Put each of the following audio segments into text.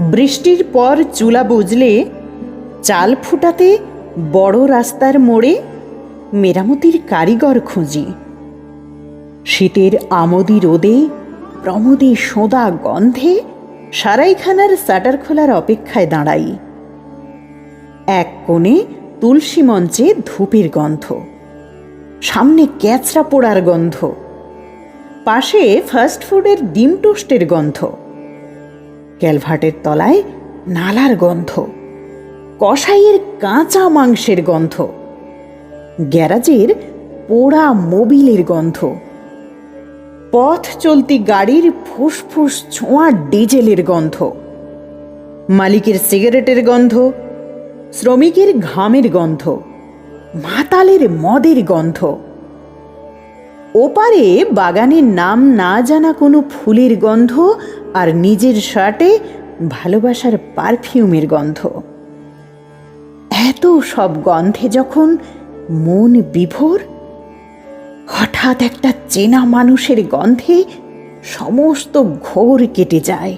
বৃষ্টির পর চুলা বুঝলে চাল ফুটাতে বড় রাস্তার মোড়ে মেরামতির কারিগর খুঁজি। শীতের আমোদি রোদে, প্রমোদে সোঁদা গন্ধে সারাইখানার শাটার খোলার অপেক্ষায় দাঁড়াই। এক কোণে তুলসী মঞ্চে ধূপের গন্ধ, সামনে ক্যাচড়া পোড়ার গন্ধ, পাশে ফাস্ট ফুডের ডিম টোস্টের গন্ধ। ক্যালভার্টের তলায় নালার গন্ধ কষাইয়ের কাঁচা মাংসের গন্ধ, গ্যারাজের পোড়া মোবিলের গন্ধ, পথ চলতি গাড়ির ফুসফুস ছোঁয়া ডিজেলের গন্ধ, মালিকের সিগারেটের গন্ধ, শ্রমিকের ঘামের গন্ধ, মাতালের মদের গন্ধ। ওপারে বাগানের নাম না জানা কোনো ফুলের গন্ধ আর নিজের শার্টে ভালোবাসার পারফিউমের গন্ধ। এত সব গন্ধে যখন মন বিভোর, হঠাৎ একটা চেনা মানুষের গন্ধে সমস্ত ঘোর কেটে যায়।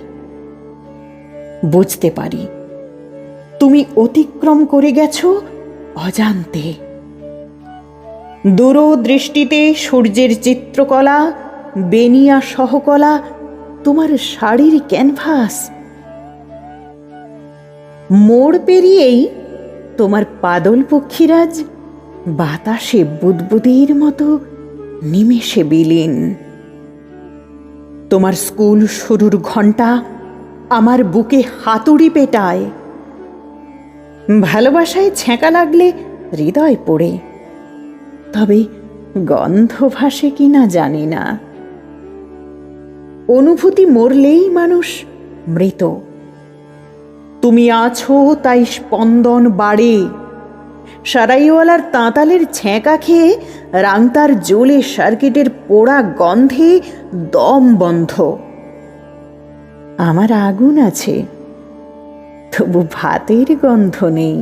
বুঝতে পারি, তুমি অতিক্রম করে গেছো অজান্তে। দূরদৃষ্টিতে সূর্যের চিত্রকলা, বেনিয়া সহকলা তোমার শাড়ির ক্যানভাস। মোড় পেরিয়েই তোমার পাদল পক্ষীরাজ বাতাসে বুদবুদের মতো নিমেষে বিলীন। তোমার স্কুল শুরুর ঘণ্টা আমার বুকে হাতুড়ি পেটায়। ভালোবাসায় ছ্যাঁকা লাগলে হৃদয় পড়ে। তবে গন্ধ ভাসে কিনা জানি না। অনুভূতি মরলেই মানুষ মৃত। তুমি আছো তাই স্পন্দন বাড়ে। সারাইওয়ালার তাঁতালের ছ্যাঁকা খেয়ে রাংতার জ্বলে সার্কিটের পোড়া গন্ধে দম বন্ধ। আমার আগুন আছে, তবু ভাতের গন্ধ নেই।